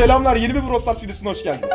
Selamlar yeni bir Brawl videosuna hoş geldiniz.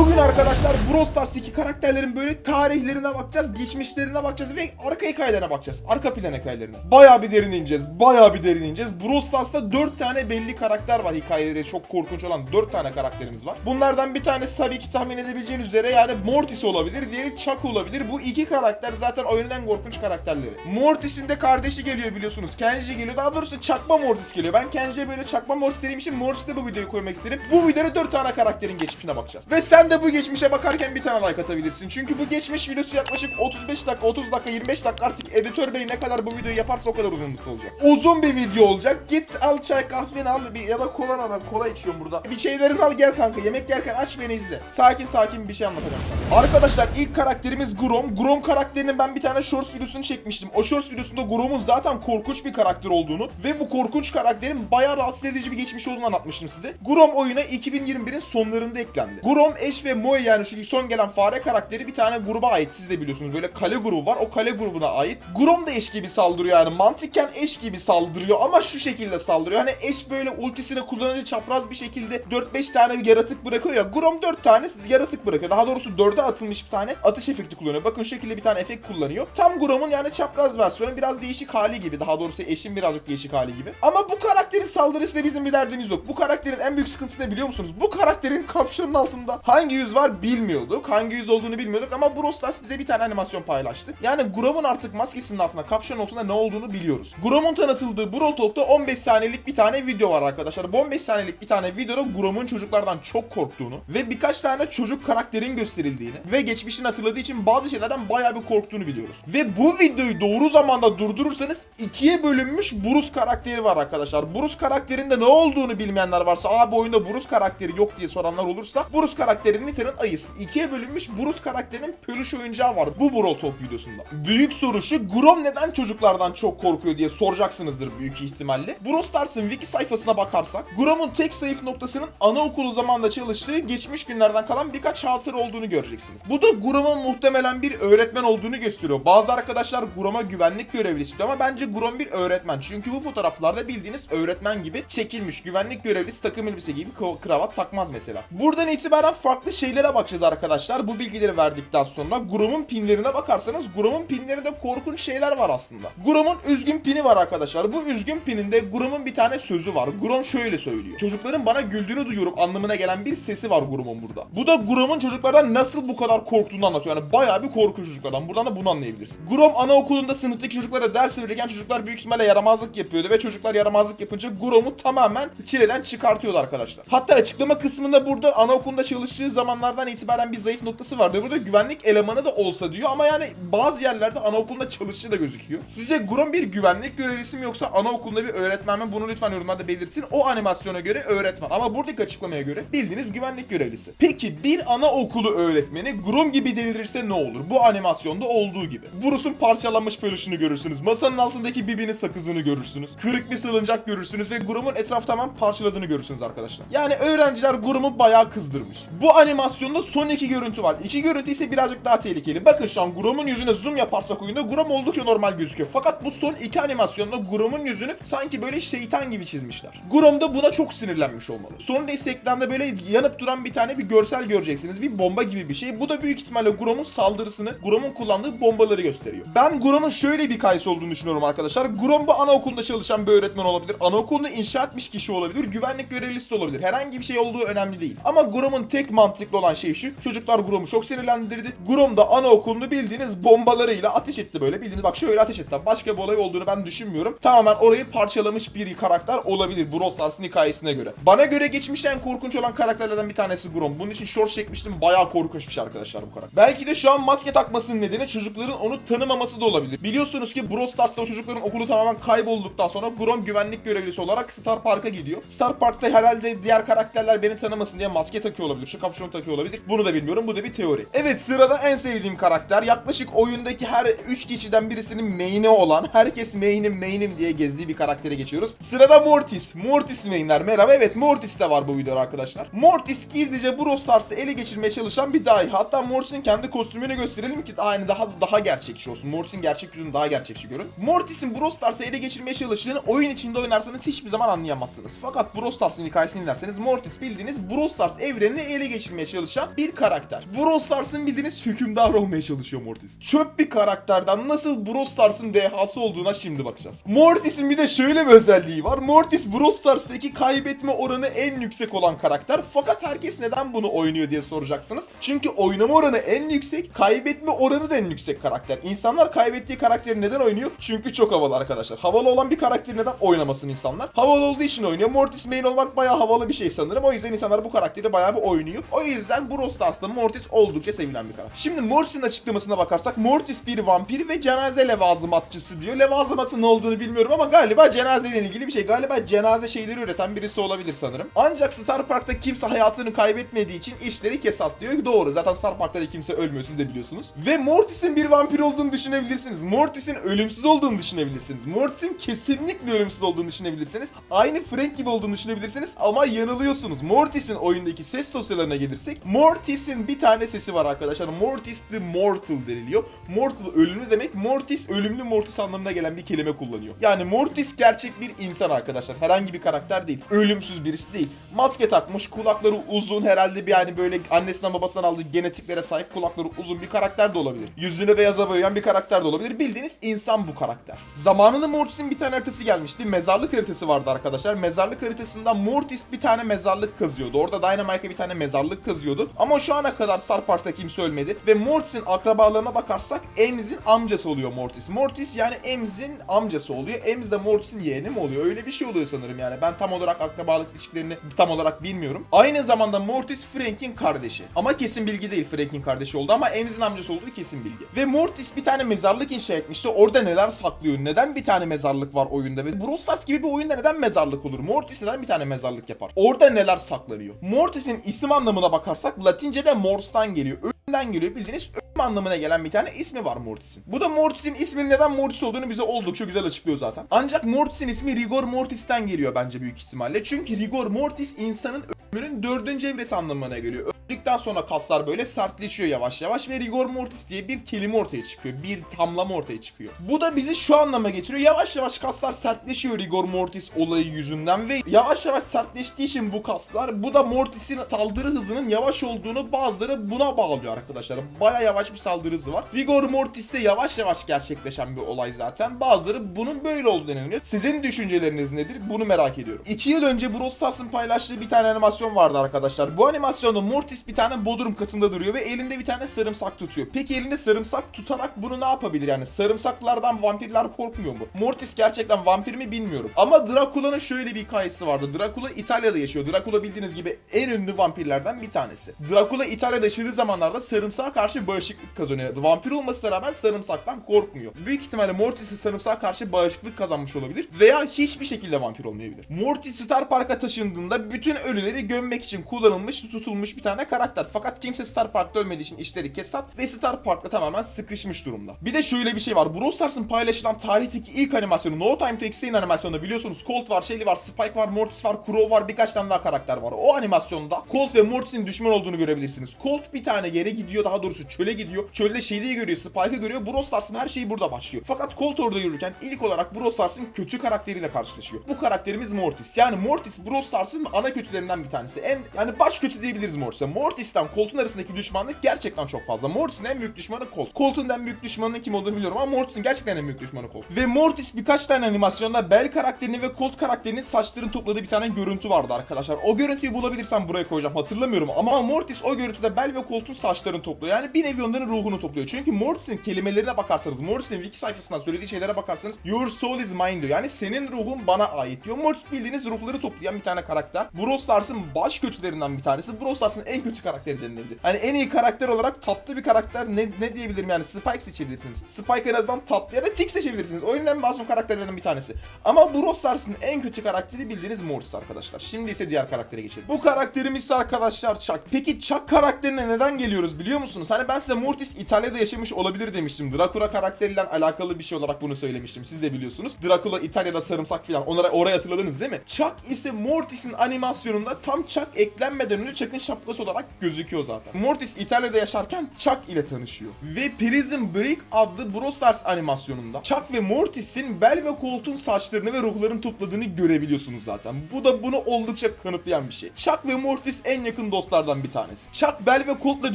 Bugün arkadaşlar Brawl Stars'taki karakterlerin böyle tarihlerine bakacağız, geçmişlerine bakacağız ve arka hikayelerine bakacağız. Arka plan hikayelerine. Bayağı bir derin ineceğiz, bayağı bir derin ineceğiz. Brawl Stars'ta 4 tane belli karakter var hikayeleri çok korkunç olan 4 tane karakterimiz var. Bunlardan bir tanesi tabii ki tahmin edebileceğiniz üzere yani Mortis olabilir, diğeri Chuck olabilir. Bu iki karakter zaten oyunun en korkunç karakterleri. Mortis'in de kardeşi geliyor biliyorsunuz. Kenji geliyor. Daha doğrusu çakma Mortis geliyor. Ben Kenji'ye böyle çakma Mortis dediğim için Mortis'te bu videoyu koymak istedim. Bu videoda 4 tane karakterin geçmişine bakacağız. Ve sen de bu geçmişe bakarken bir tane like atabilirsin. Çünkü bu geçmiş videosu yaklaşık 35 dakika, 30 dakika, 25 dakika artık editör bey ne kadar bu videoyu yaparsa o kadar uzunlukta olacak. Uzun bir video olacak. Git al çay kahveni al bir ya da kola al. Ben kola içiyorum burada. Bir şeylerini al gel kanka. Yemek yerken aç beni izle. Sakin sakin bir şey anlatacağım sana. Arkadaşlar ilk karakterimiz Grom. Grom karakterinin ben bir tane shorts videosunu çekmiştim. O shorts videosunda Grom'un zaten korkunç bir karakter olduğunu ve bu korkunç karakterin bayağı rahatsız edici bir geçmiş olduğunu anlatmıştım size. Grom oyuna 2021'in sonlarında eklendi. Grom, Ash ve Moe yani şu son gelen fare karakteri bir tane gruba ait. Siz de biliyorsunuz böyle kale grubu var. O kale grubuna ait. Grom da Ash gibi saldırıyor yani. Mantıken Ash gibi saldırıyor ama şu şekilde saldırıyor. Hani Ash böyle ultisini kullanınca çapraz bir şekilde 4-5 tane yaratık bırakıyor ya. Grom 4 tane yaratık bırakıyor. Daha doğrusu 4'e atılmış bir tane atış efekti kullanıyor. Bakın şu şekilde bir tane efekt kullanıyor. Tam Grom'un yani çapraz versiyonu biraz değişik hali gibi. Daha doğrusu Ash'in birazcık değişik hali gibi. Ama bu karakterin saldırısıyla bizim bir derdimiz yok. Bu karakterin en büyük sıkıntısı ne biliyor musunuz? Bu karakterin kapşonun altında hangi yüz var bilmiyorduk. Hangi yüz olduğunu bilmiyorduk ama Brawl Stars bize bir tane animasyon paylaştı. Yani Grom'un artık maskesinin altında, kapşonun altında ne olduğunu biliyoruz. Grom'un tanıtıldığı Brawl Talk'ta 15 saniyelik bir tane video var arkadaşlar. Bu 15 saniyelik bir tane videoda Grom'un çocuklardan çok korktuğunu ve birkaç tane çocuk karakterin gösterildiğini ve geçmişini hatırladığı için bazı şeylerden bayağı bir korktuğunu biliyoruz. Ve bu videoyu doğru zamanda durdurursanız ikiye bölünmüş Bruce karakteri var arkadaşlar. Bruce karakterinde ne olduğunu bilmeyenler varsa abi oyunda Bruce karakteri yok diye soranlar olursa Bruce karakterinin Nita'nın ayısı. İkiye bölünmüş Bruce karakterinin peluş oyuncağı var bu Brawl Talk videosunda. Büyük soru şu Grom neden çocuklardan çok korkuyor diye soracaksınızdır büyük ihtimalle. Brawl Stars'ın wiki sayfasına bakarsak Grom'un tek zayıf noktasının anaokulu zamanında çalıştığı geçmiş günlerden kalan birkaç hatıra olduğunu göreceksiniz. Bu da Grom'un muhtemelen bir öğretmen olduğunu gösteriyor. Bazı arkadaşlar Grom'a güvenlik görevlisi diyor ama bence Grom bir öğretmen. Çünkü bu fotoğraflarda bildiğiniz öğretmen gibi çekilmiş. Güvenlik görevlisi takım elbise gibi kravat takmaz mesela. Buradan itibaren farklı şeylere bakacağız arkadaşlar. Bu bilgileri verdikten sonra Grom'un pinlerine bakarsanız Grom'un pinlerinde korkunç şeyler var aslında. Grom'un üzgün pini var arkadaşlar. Bu üzgün pininde Grom'un bir tane sözü var. Grom şöyle söylüyor. Çocukların bana güldüğünü duyuyorum anlamına gelen bir sesi var Grom'un burada. Bu da Grom'un çocuklardan nasıl bu kadar korktuğunu anlatıyor. Yani bayağı bir korkunç çocuklardan. Buradan da bunu anlayabilirsin. Grom anaokulunda sınıftaki çocuklara ders verirken çocuklar büyük ihtimalle yaramazlık yapıyordu ve çocuklar yaramazlık yapınca Grom'u tamamen çileden çıkartıyordu arkadaşlar. Hatta açıklama kısmında burada anaokulunda çalıştığı zamanlardan itibaren bir zayıf noktası vardı. Burada güvenlik elemanı da olsa diyor ama yani bazı yerlerde anaokulunda çalıştığı da gözüküyor. Sizce Grom bir güvenlik görevlisi mi yoksa anaokulunda bir öğretmen mi? Bunu lütfen yorumlarda belirtin. O animasyona göre öğretmen ama buradaki açıklamaya göre bildiğiniz güvenlik görevlisi. Peki bir anaokulu öğretmeni Grom gibi delirirse ne olur? Bu animasyonda olduğu gibi. Bruce'un parçalanmış peluşunu görürsünüz. Masanın altındaki Bibi'nin sakızını görürsünüz. Kırık bir salıncak görürsünüz ve Grom'un etrafı tamamen parçaladığını görürsünüz arkadaşlar. Yani öğrenciler Grom'u bayağı kızdırmış. Bu animasyonda son iki görüntü var. İki görüntü ise birazcık daha tehlikeli. Bakın şu an Grom'un yüzüne zoom yaparsak oyunda Grom oldukça normal gözüküyor. Fakat bu son iki animasyonda Grom'un yüzünü sanki böyle şeytan gibi çizmişler. Grom da buna çok sinirlenmiş olmalı. Sonra ise ekranda böyle yanıp duran bir tane bir görsel göreceksiniz. Bir bomba gibi bir şey. Bu da büyük ihtimalle Grom'un saldırısını, Grom'un kullandığı bombaları gösteriyor. Ben Grom'un şöyle bir kayısı olduğunu düşünüyorum arkadaşlar. Grom bu anaokulunda çalışan bir öğretmen olabilir. Anaokulunu inşa etmiş kişi olabilir. Güvenlik görevlisi olabilir. Herhangi bir şey olduğu önemli değil. Ama Grom'un tek mantıklı olan şey şu. Çocuklar Grom'u çok sinirlendirdi. Grom da anaokulunu bildiğiniz bombalarıyla ateş etti böyle. Bildiğiniz bak şöyle ateş etti. Başka bir olay olduğunu ben düşünmüyorum. Tamamen orayı parçalamış bir karakter olabilir Brawl Stars'ın hikayesine göre. Bana göre geçmişte en korkunç olan karakterlerden bir tanesi Grom. Bunun için short çekmiştim. Bayağı korkunçmuş arkadaşlar bu karakter. Belki de şu an maske takmasının nedeni çocukların onu tanımaması da olabilir. Biliyorsunuz ki Brawl Stars'ta çocukların okulu tamamen kaybolduktan sonra Grom güvenlik görevlisi olarak Star Park'a gidiyor. Star Park'ta herhalde diğer karakterler beni tanımasın diye maske takıyor olabilir. Şu kapşonu takıyor olabilir. Bunu da bilmiyorum. Bu da bir teori. Evet sırada en sevdiğim karakter. Yaklaşık oyundaki her 3 kişiden birisinin main'i olan, herkes main'im main'im diye gezdiği bir karaktere geçiyoruz. Sırada Mortis. Mortis main'ler. Merhaba. Evet Mortis de var bu videoda arkadaşlar. Mortis gizlice Brawl Stars'ı ele geçirmeye çalışan bir dahi. Hatta Mortis'in kendi kostümünü gösterelim ki yani daha daha gerçekçi olsun. Mortis'in gerçek yüzünü daha gerçekçi görün. Mortis'in Brawl Stars'ı ele geçirmeye çalıştığını oyun içinde oynarsanız hiçbir zaman anlayamazsınız. Fakat Brawl Stars'ın hikayesini dinlerseniz Mortis bildiğiniz Brawl Stars evrenini ele geçirmeye çalışan bir karakter. Brawl Stars'ın bildiğiniz hükümdar olmaya çalışıyor Mortis. Çöp bir karakterden nasıl Brawl Stars'ın dehası olduğuna şimdi bakacağız. Mortis'in bir de şöyle bir özelliği var. Mortis Brawl Stars'taki kaybetme oranı en yüksek olan karakter. Fakat herkes neden bunu oynuyor diye soracaksınız. Çünkü oynama oranı en yüksek, kaybetme oranı da en yüksek karakter. İnsanlar kaybettiği karakteri neden oynuyor? Çünkü çok havalı arkadaşlar. Havalı olan bir karakteri neden oynamasın insanlar? Havalı olduğu için oynuyor. Mortis main olmak bayağı havalı bir şey sanırım. O yüzden insanlar bu karakteri bayağı bir oynuyor. O yüzden Brawl Stars'ta Mortis oldukça sevilen bir karakter. Şimdi Mortis'in açıklamasına bakarsak Mortis bir vampir ve cenaze levazımatçısı diyor. Levazımatın ne olduğunu bilmiyorum ama galiba cenazeyle ilgili bir şey. Galiba cenaze şeyleri üreten birisi olabilir sanırım. Ancak Star Park'ta kimse hayatını kaybetmediği için işleri kesat diyor. Doğru. Zaten Star Park'ta da kimse ölmüyor siz de biliyorsunuz. Ve Mortis'in bir vampir olduğunu düşünebilirsiniz. Mortis'in ölümsüz olduğunu düşünebilirsiniz. Mortis'in kesinlikle ölümsüz olduğunu düşünebilirsiniz. Aynı Frank gibi olduğunu düşünebilirsiniz ama yanılıyorsunuz. Mortis'in oyundaki ses dosyalarına gelirsek Mortis'in bir tane sesi var arkadaşlar. Mortis the Mortal deniliyor. Mortal ölümlü demek. Mortis ölümlü Mortis anlamına gelen bir kelime kullanıyor. Yani Mortis gerçek bir insan arkadaşlar. Herhangi bir karakter değil. Ölümsüz birisi değil. Maske takmış, kulakları uzun herhalde bir yani böyle annesinden babasından aldığı genetiklere sahip kulakları uzun bir karakter de olabilir. Yüzünü beyaza boyayan bir karakter de olabilir. Bildiğiniz insan bu karakter. Zamanında Mortis'in bir tane haritası gelmişti. Mezarlık haritası vardı arkadaşlar. Mezarlık haritasında Mortis bir tane mezarlık kazıyordu. Orada Dynamite'a bir tane mezarlık kazıyordu. Ama şu ana kadar Star Park'ta kimse ölmedi. Ve Mortis'in akrabalarına bakarsak Ems'in amcası oluyor Mortis. Mortis yani Ems'in amcası oluyor. Ems de Mortis'in yeğeni mi oluyor? Öyle bir şey oluyor sanırım yani. Ben tam olarak akrabalık ilişkilerini tam olarak bilmiyorum. Aynı zamanda Mortis Frank'in kardeşi. Ama kesin bilgi değil Frank'in kardeşi oldu ama Ems'in amcası olduğu kesin bilgi. Ve Mortis bir tane mezarlık inşa etmişti. Orada neler saklıyor? Neden bir tane mezarlık var oyunda? Ve Brawl Stars gibi bir oyunda neden mezarlık olur? Mortis neden bir tane mezarlık yapar? Orada neler saklanıyor? Mortis'in isim anlamına bakarsak Latince'de Mors'tan geliyor. Ölümden geliyor. Bildiğiniz ölüm anlamına gelen bir tane ismi var Mortis'in. Bu da Mortis'in isminin neden Mortis olduğunu bize oldukça güzel açıklıyor zaten. Ancak Mortis'in ismi Rigor Mortis'ten geliyor bence büyük ihtimalle. Çünkü Rigor Mortis insanın ölümünün dördüncü evresi anlamına geliyor. Öldükten sonra kaslar böyle sertleşiyor yavaş yavaş ve rigor mortis diye bir kelime ortaya çıkıyor. Bir tamlama ortaya çıkıyor. Bu da bizi şu anlama getiriyor. Yavaş yavaş kaslar sertleşiyor rigor mortis olayı yüzünden ve yavaş yavaş sertleştiği için bu kaslar bu da mortis'in saldırı hızının yavaş olduğunu bazıları buna bağlıyor arkadaşlar. Baya yavaş bir saldırı hızı var. Rigor mortis'te yavaş yavaş gerçekleşen bir olay zaten. Bazıları bunun böyle olduğunu inanıyor. Sizin düşünceleriniz nedir? Bunu merak ediyorum. 2 yıl önce Brawl Stars'ın paylaştığı bir tane animasyon vardı arkadaşlar. Bu animasyonda Mortis bir tane bodrum katında duruyor ve elinde bir tane sarımsak tutuyor. Peki elinde sarımsak tutarak bunu ne yapabilir yani? Sarımsaklardan vampirler korkmuyor mu? Mortis gerçekten vampir mi bilmiyorum. Ama Dracula'nın şöyle bir hikayesi vardı. Dracula İtalya'da yaşıyor. Dracula bildiğiniz gibi en ünlü vampirlerden bir tanesi. Dracula İtalya'da yaşadığı zamanlarda sarımsağa karşı bağışıklık kazanıyor. Vampir olmasına rağmen sarımsaktan korkmuyor. Büyük ihtimalle Mortis sarımsağa karşı bağışıklık kazanmış olabilir veya hiçbir şekilde vampir olmayabilir. Mortis Star Park'a taşındığında bütün ölüleri gömmek için kullanılmış, tutulmuş bir tane karakter. Fakat kimse Star Park'ta ölmediği için işleri kesat ve Star Park'ta tamamen sıkışmış durumda. Bir de şöyle bir şey var. Brawl Stars'ın paylaşılan tarihteki ilk animasyonu No Time to Explain animasyonunda biliyorsunuz Colt var, Shelly var, Spike var, Mortis var, Crow var, birkaç tane daha karakter var. O animasyonda Colt ve Mortis'in düşman olduğunu görebilirsiniz. Colt bir tane yere gidiyor, daha doğrusu çöle gidiyor. Çölde Shelly'yi görüyor, Spike'ı görüyor. Brawl Stars'ın her şeyi burada başlıyor. Fakat Colt orada yürürken ilk olarak Brawl Stars'ın kötü karakteriyle karşılaşıyor. Bu karakterimiz Mortis. Yani Mortis Brawl Stars'ın ana kötülerinden bir tanesi. En yani baş kötü diyebiliriz Mortis'e. Mortis'ten Colt'un arasındaki düşmanlık gerçekten çok fazla. Mortis'in en büyük düşmanı Colt. Colt'un en büyük düşmanının kim olduğunu biliyorum ama Mortis'in gerçekten en büyük düşmanı Colt. Ve Mortis birkaç tane animasyonda Bell karakterini ve Colt karakterinin saçlarını topladığı bir tane görüntü vardı arkadaşlar. O görüntüyü bulabilirsem buraya koyacağım hatırlamıyorum ama Mortis o görüntüde Bell ve Colt'un saçlarını topluyor. Yani bir nevi onların ruhunu topluyor. Çünkü Mortis'in kelimelerine bakarsanız, Mortis'in wiki sayfasından söylediği şeylere bakarsanız Your soul is mine diyor. Yani senin ruhun bana ait diyor. Mortis bildiğiniz ruhları toplayan bir tane karakter. Brawl Stars'ın baş kötülerinden bir tanesi. Brawl Stars'ın en kötü karakteri denilebilir. Hani en iyi karakter olarak tatlı bir karakter ne, ne diyebilirim yani Spike seçebilirsiniz. Spike en azından tatlı ya da Tick seçebilirsiniz. Oyunun en masum karakterlerinden bir tanesi. Ama Brawl Stars'ın en kötü karakteri bildiğiniz Mortis arkadaşlar. Şimdi ise diğer karaktere geçelim. Bu karakterimiz arkadaşlar Chuck. Peki Chuck karakterine neden geliyoruz biliyor musunuz? Hani ben size Mortis İtalya'da yaşamış olabilir demiştim. Dracula karakteriyle alakalı bir şey olarak bunu söylemiştim. Siz de biliyorsunuz. Dracula İtalya'da sarımsak falan. Onlara oraya hatırladınız değil mi? Chuck ise Mortis'in animasyonunda tam Chuck eklenmeden önce Chuck'ın şapkası olarak gözüküyor zaten. Mortis İtalya'da yaşarken Chuck ile tanışıyor. Ve Prison Break adlı Brawl Stars animasyonunda Chuck ve Mortis'in bel ve koltuğun saçlarını ve ruhların topladığını görebiliyorsunuz zaten. Bu da bunu oldukça kanıtlayan bir şey. Chuck ve Mortis en yakın dostlardan bir tanesi. Chuck bel ve Colt'la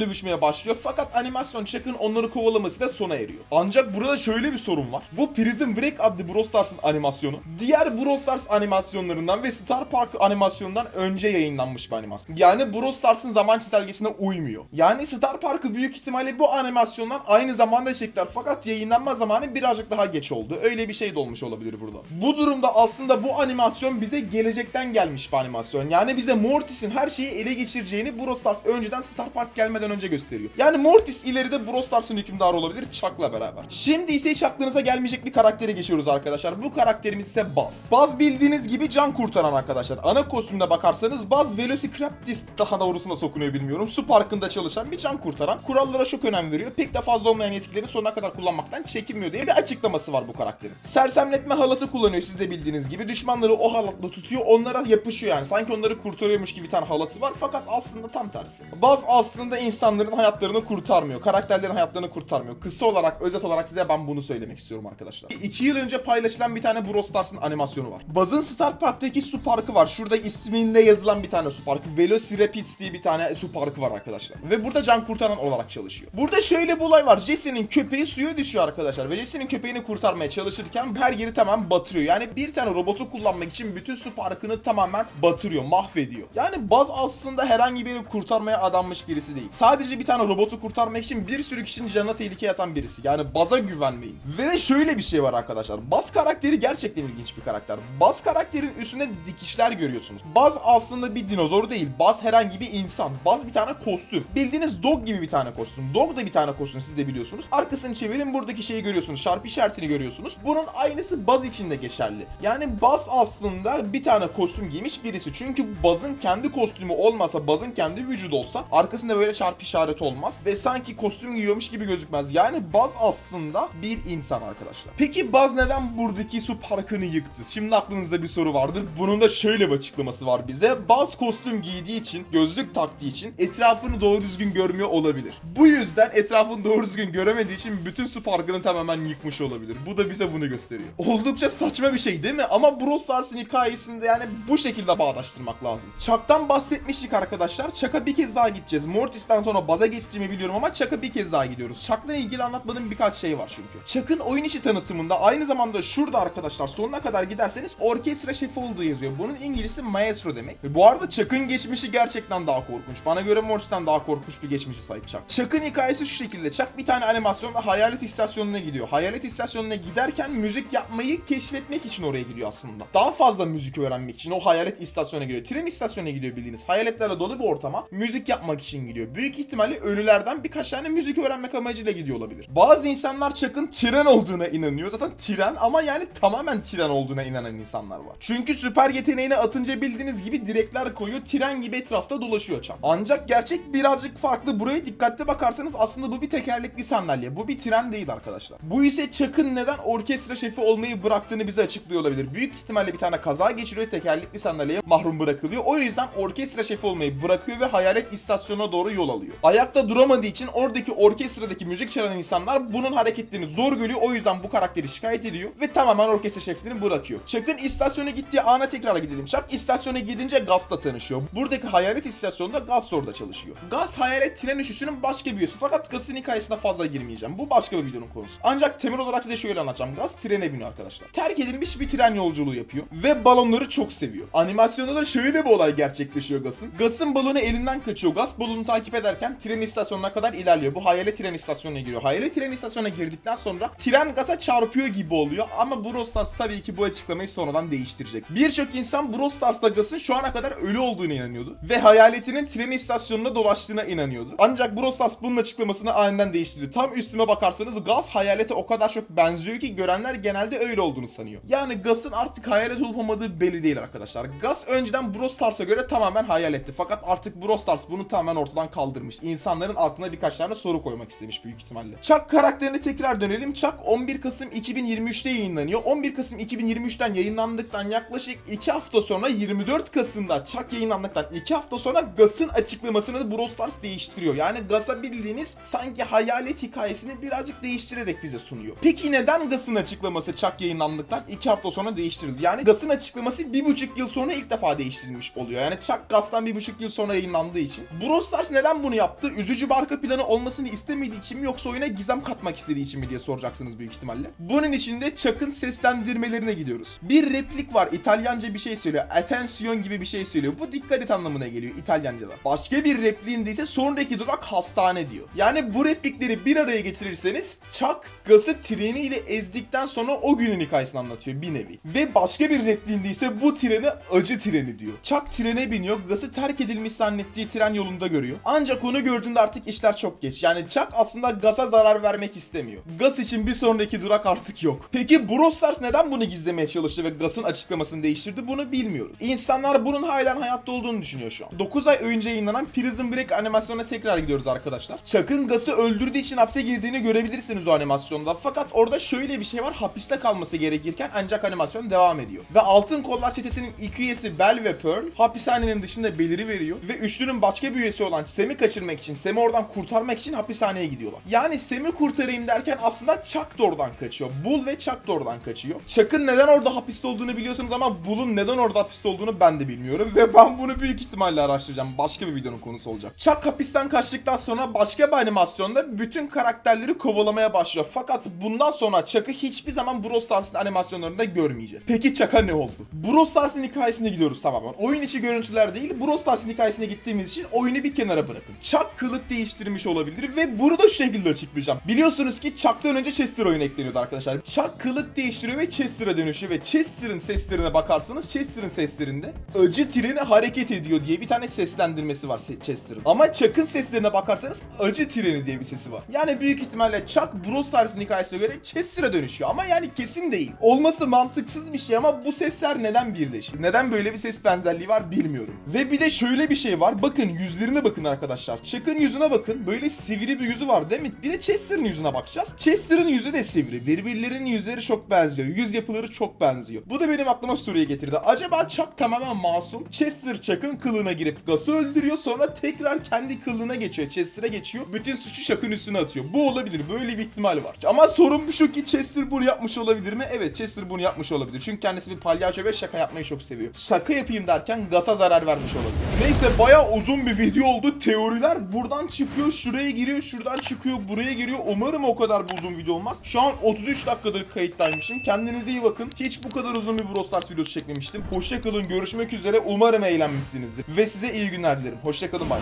dövüşmeye başlıyor fakat animasyon Chuck'ın onları kovalamasıyla sona eriyor. Ancak burada şöyle bir sorun var. Bu Prison Break adlı Brawl Stars'ın animasyonu diğer Brawl Stars animasyonlarından ve Star Park animasyonundan önce yayınlanmış bir animasyon. Yani Brawl Stars'ın zaman çizelgesine uymuyor. Yani Star Park'ı büyük ihtimalle bu animasyonlar aynı zamanda çektiler fakat yayınlanma zamanı birazcık daha geç oldu. Öyle bir şey de olmuş olabilir burada. Bu durumda aslında bu animasyon bize gelecekten gelmiş bir animasyon. Yani bize Mortis'in her şeyi ele geçireceğini Brawl Stars önceden Star Park gelmeden önce gösteriyor. Yani Mortis ileride Brawl Stars'ın hükümdarı olabilir Chuck'la beraber. Şimdi ise hiç aklınıza gelmeyecek bir karaktere geçiyoruz arkadaşlar. Bu karakterimiz ise Buzz. Buzz bildiğiniz gibi can kurtaran arkadaşlar. Ana kostümde bakarsanız Buzz Velociraptor daha doğrusunda sokunuyor bilmiyorum. Su parkında çalışan bir can kurtaran. Kurallara çok önem veriyor. Pek de fazla olmayan yetkilerini sonuna kadar kullanmaktan çekinmiyor diye bir açıklaması var bu karakterin. Sersemletme halatı kullanıyor siz de bildiğiniz gibi. Düşmanları o halatla tutuyor. Onlara yapışıyor yani. Sanki onları kurtarıyormuş gibi bir tane halatı var. Fakat aslında tam tersi. Buzz aslında insanların hayatlarını kurtarmıyor. Karakterlerin hayatlarını kurtarmıyor. Kısa olarak, özet olarak size ben bunu söylemek istiyorum arkadaşlar. İki yıl önce paylaşılan bir tane Brawl Stars'ın animasyonu var. Buzz'ın Star Park'taki su parkı var. Şurada isminde yazılan bir tane su parkı. Velociraptor diye bir tane su parkı var arkadaşlar. Ve burada can kurtaran olarak çalışıyor. Burada şöyle bir olay var. Jesse'nin köpeği suya düşüyor arkadaşlar. Ve Jesse'nin köpeğini kurtarmaya çalışırken her yeri tamamen batırıyor. Yani bir tane robotu kullanmak için bütün su parkını tamamen batırıyor, mahvediyor. Yani Buzz aslında herhangi birini kurtarmaya adanmış birisi değil. Sadece bir tane robotu kurtarmak için bir sürü kişinin canına tehlikeye atan birisi. Yani Buzz'a güvenmeyin. Ve de şöyle bir şey var arkadaşlar. Buzz karakteri gerçekten ilginç bir karakter. Buzz karakterin üstünde dikişler görüyorsunuz. Buzz aslında bir dinozor değil. Buzz herhangi bir insan. Buzz bir tane kostüm. Bildiğiniz dog gibi bir tane kostüm. Dog da bir tane kostüm siz de biliyorsunuz. Arkasını çevirin buradaki şeyi görüyorsunuz. Şarp işaretini görüyorsunuz. Bunun aynısı Buzz için de geçerli. Yani Buzz aslında bir tane kostüm giymiş birisi. Çünkü Buzz'ın kendi kostümü olmasa, Buzz'ın kendi vücudu olsa arkasında böyle çarp işareti olmaz. Ve sanki kostüm giyiyormuş gibi gözükmez. Yani Buzz aslında bir insan arkadaşlar. Peki Buzz neden buradaki su parkını yıktı? Şimdi aklınızda bir soru vardır. Bunun da şöyle bir açıklaması var bize. Buzz kostüm giydiği için, gözlük taktığı için etrafını doğru düzgün görmüyor olabilir. Bu yüzden etrafını doğru düzgün göremediği için bütün su parkını tamamen yıkmış olabilir. Bu da bize bunu gösteriyor. Oldukça saçma bir şey değil mi? Ama Brawl Stars'ın hikayesinde yani bu şekilde bağdaştırmak lazım. Chuck'tan bahsetmiştik arkadaşlar. Chuck'a bir kez daha gideceğiz. Mortis'ten sonra Buzz'a geçtiğimi biliyorum ama Chuck'a bir kez daha gidiyoruz. Chuck'la ilgili anlatmadığım birkaç şey var çünkü. Chuck'ın oyun içi tanıtımında aynı zamanda şurada arkadaşlar sonuna kadar giderseniz orkestra şefi olduğu yazıyor. Bunun İngilizcesi maestro demek. Bu arada Chuck'ın geçmişi gerçekten daha korkunç. Bana göre Mortis'ten daha korkunç bir geçmişe sahip Chuck. Chuck'ın hikayesi şu şekilde. Chuck bir tane animasyonda hayalet istasyonuna gidiyor. Hayalet istasyonuna giderken müzik yapmayı keşfetmek için oraya gidiyor aslında. Daha fazla müzik öğrenmek için o hayalet istasyonuna gidiyor. Tren istasyonuna gidiyor bildiğiniz. Hayaletlerle dolu bir ortama müzik yapmak için gidiyor. Büyük ihtimalle ölülerden birkaç tane müzik öğrenmek amacıyla gidiyor olabilir. Bazı insanlar Chuck'ın tren olduğuna inanıyor. Zaten tren ama yani tamamen tren olduğuna inanan insanlar var. Çünkü süper yeteneğini atınca bildiğiniz gibi direkler koyuyor. Tren gibi etrafta dolaşıyor Chuck. Ancak gerçek birazcık farklı. Buraya dikkatli bakarsanız aslında bu bir tekerlekli sandalye. Bu bir tren değil arkadaşlar. Bu ise Chuck'ın neden orkestra şefi olmayı bıraktığını bize açıklıyor olabilir. Büyük ihtimalle bir tane kaza geçiriyor. Tekerlekli sandalyeye mahrum bırakılıyor. O yüzden orkestra şefi olmayı bırakıyor ve hayalet istasyonuna doğru yol alıyor. Ayakta duramadığı için oradaki orkestradaki müzik çalan insanlar bunun hareketlerini zor görüyor. O yüzden bu karakteri şikayet ediyor ve tamamen orkestra şefliğini bırakıyor. Chuck'ın istasyona gittiği ana tekrar gidelim. Chuck istasyona gidince Gaz'la tanışıyor. Buradaki hayalet istasyonunda Gaz orada çalışıyor. Gaz hayalet tren üşüsünün başka bir üyesi fakat Gaz'ın hikayesine fazla girmeyeceğim. Bu başka bir videonun konusu. Ancak temel olarak size şöyle anlatacağım. Gaz trene biniyor arkadaşlar. Terk edilmiş bir tren yolculuğu yapıyor ve balonları çok seviyor. Animasyonda da şöyle bir olay gerçekleşiyor Gaz'ın. Gaz'ın balonu elinden kaçıyor. Gaz balonu takip ederken tren istasyonuna kadar ilerliyor. Bu hayalet tren istasyonuna giriyor. Hayalet tren istasyonuna girdikten sonra tren Gaz'a çarpıyor gibi oluyor ama Brawl Stars tabii ki bu açıklamayı sonradan değiştirecek. Birçok insan Brawl Stars'ta Gaz'ın şu ana kadar ölü olduğuna inanıyordu. Ve hayaletinin tren istasyonunda dolaştığına inanıyordu. Ancak Brawl Stars bunun açıklamasını aniden değiştirdi. Tam üstüme bakarsanız Gaz hayalete o kadar çok benziyor ki görenler genelde öyle olduğunu sanıyor. Yani Gaz'ın artık hayalet olup olmadığı belli değil arkadaşlar. Gaz önceden Brawl Stars'a göre tamamen hayaletti. Fakat artık Brawl Stars bunu tamamen ortadan kaldırmış. İnsanların aklına birkaç tane soru koymak istemiş büyük ihtimalle. Chuck karakterine tekrar dönelim. Chuck 11 Kasım 2023'te yayınlanıyor. 11 Kasım 2023'ten yayınlandıktan yaklaşık 2 hafta sonra 24 Kasım'da Chuck yayınlandıktan 2 hafta sonra Gaz'ın açıklamasını Brawl Stars değiştiriyor. Yani Gaz'a bildiğiniz sanki hayalet hikayesini birazcık değiştirerek bize sunuyor. Peki neden Gaz'ın açıklaması Chuck yayınlandıktan 2 hafta sonra değiştirildi? Yani Gaz'ın açıklaması 1,5 yıl sonra ilk defa değiştirilmiş oluyor. Yani Chuck Gaz'dan 1,5 yıl sonra yayınlandığı için. Brawl neden bunu yaptı? Üzücü bir arka planı olmasını istemediği için mi yoksa oyuna gizem katmak istediği için mi diye soracaksınız büyük ihtimalle. Bunun için de Chuck'ın seslendirmelerine gidiyoruz. Bir replik var İtalyanca bir şey söylüyor. Attention gibi bir şey söylüyor. Bu dikkat et anlamına geliyor İtalyanca'da. Başka bir repliğinde ise sonraki durak hastane diyor. Yani bu replikleri bir araya getirirseniz Chuck Gaz'ı treniyle ezdikten sonra o günün hikayesini anlatıyor bir nevi. Ve başka bir repliğinde ise bu treni acı treni diyor. Chuck trene biniyor. Gaz'ı terk edilmiş zannettiği tren yolunda görüyor. Ancak onu gördüğünde artık işler çok geç. Yani Chuck aslında Gaz'a zarar vermek istemiyor. Gaz için bir sonraki durak artık yok. Peki Brawl neden bunu gizlemeye çalıştı ve Gaz'ın açıklamasını değiştirdi bunu bilmiyoruz. İnsanlar bunun halen hayatta olduğunu düşünüyor şu an. 9 ay önce yayınlanan Prison Break animasyonuna tekrar gidiyoruz arkadaşlar. Chuck'ın Gaz'ı öldürdüğü için hapse girdiğini görebilirsiniz o animasyonda. Fakat orada şöyle bir şey var. Hapiste kalması gerekirken ancak animasyon devam ediyor. Ve Altın Kollar çetesinin iki üyesi Bell ve Pearl hapishanenin dışında beliri veriyor. Ve üçlünün başka bir üyesi olan Sam'i kaçırmak için, Sam'i oradan kurtarmak için hapishaneye gidiyorlar. Yani Sam'i kurtarayım derken aslında Chuck da oradan kaçıyor. Bull ve Chuck da oradan kaçıyor. Chuck'ın neden orada hapiste olduğunu biliyorsunuz ama Bull'un neden orada hapiste olduğunu ben de bilmiyorum. Ve ben bunu büyük ihtimalle araştıracağım. Başka bir videonun konusu olacak. Chuck hapisten kaçtıktan sonra başka bir animasyonda bütün karakterleri kovalamaya başlıyor. Fakat bundan sonra Chuck'ı hiçbir zaman Brawl Stars'ın animasyonlarında görmeyeceğiz. Peki Chuck'a ne oldu? Brawl Stars'ın hikayesine gidiyoruz tamamen. Oyun içi görüntüler değil, Brawl Stars'ın hikayesine gittiğimiz için oyunu bir kenara bırakın. Chuck kılık değiştirmiş olabilir ve bunu da şu şekilde açıklayacağım. Biliyorsunuz ki Chuck'tan önce Chester oyunu ekleniyordu arkadaşlar. Chuck kılık değiştiriyor ve Chester'a dönüşüyor ve Chester'ın seslerine bakarsanız Chester'ın seslerinde acı treni hareket ediyor diye bir tane seslendirmesi var Chester'ın. Ama Chuck'ın seslerine bakarsanız acı treni diye bir sesi var. Yani büyük ihtimalle Chuck Brawl Stars'ın hikayesine göre Chester'a dönüşüyor ama yani kesin değil. Olması mantıksız bir şey ama bu sesler neden birleşiyor? Neden böyle bir ses benzerliği var bilmiyorum. Ve bir de şöyle bir şey var. Bakın yüzlerine bakın arkadaşlar. Chuck'ın yüzüne bakın. Böyle sivri bir yüzü var değil mi? Bir de Chester'ın yüzüne bakacağız. Chester'ın yüzü de sivri. Birbirlerinin yüzleri çok benziyor. Yüz yapıları çok benziyor. Bu da benim aklıma soruyu getirdi. Acaba Chuck tamamen masum. Chester Chuck'ın kılığına girip Gus'ı öldürüyor. Sonra tekrar kendi kılığına geçiyor. Chester'a geçiyor. Bütün suçu Chuck'ın üstüne atıyor. Bu olabilir. Böyle bir ihtimal var. Ama sorun bu şu ki Chester bunu yapmış olabilir mi? Evet Chester bunu yapmış olabilir. Çünkü kendisi bir palyaço ve şaka yapmayı çok seviyor. Şaka yapayım derken Gus'a zarar vermiş olabilir. Neyse bayağı uzun bir video oldu. Teoriler buradan çıkıyor, şuraya giriyor, şuradan çıkıyor, buraya giriyor. Umarım o kadar uzun video olmaz. Şu an 33 dakikadır kayıttaymışım. Kendinize iyi bakın. Hiç bu kadar uzun bir Brawl Stars videosu çekmemiştim. Hoşçakalın, görüşmek üzere. Umarım eğlenmişsinizdir. Ve size iyi günler dilerim. Hoşçakalın, bay.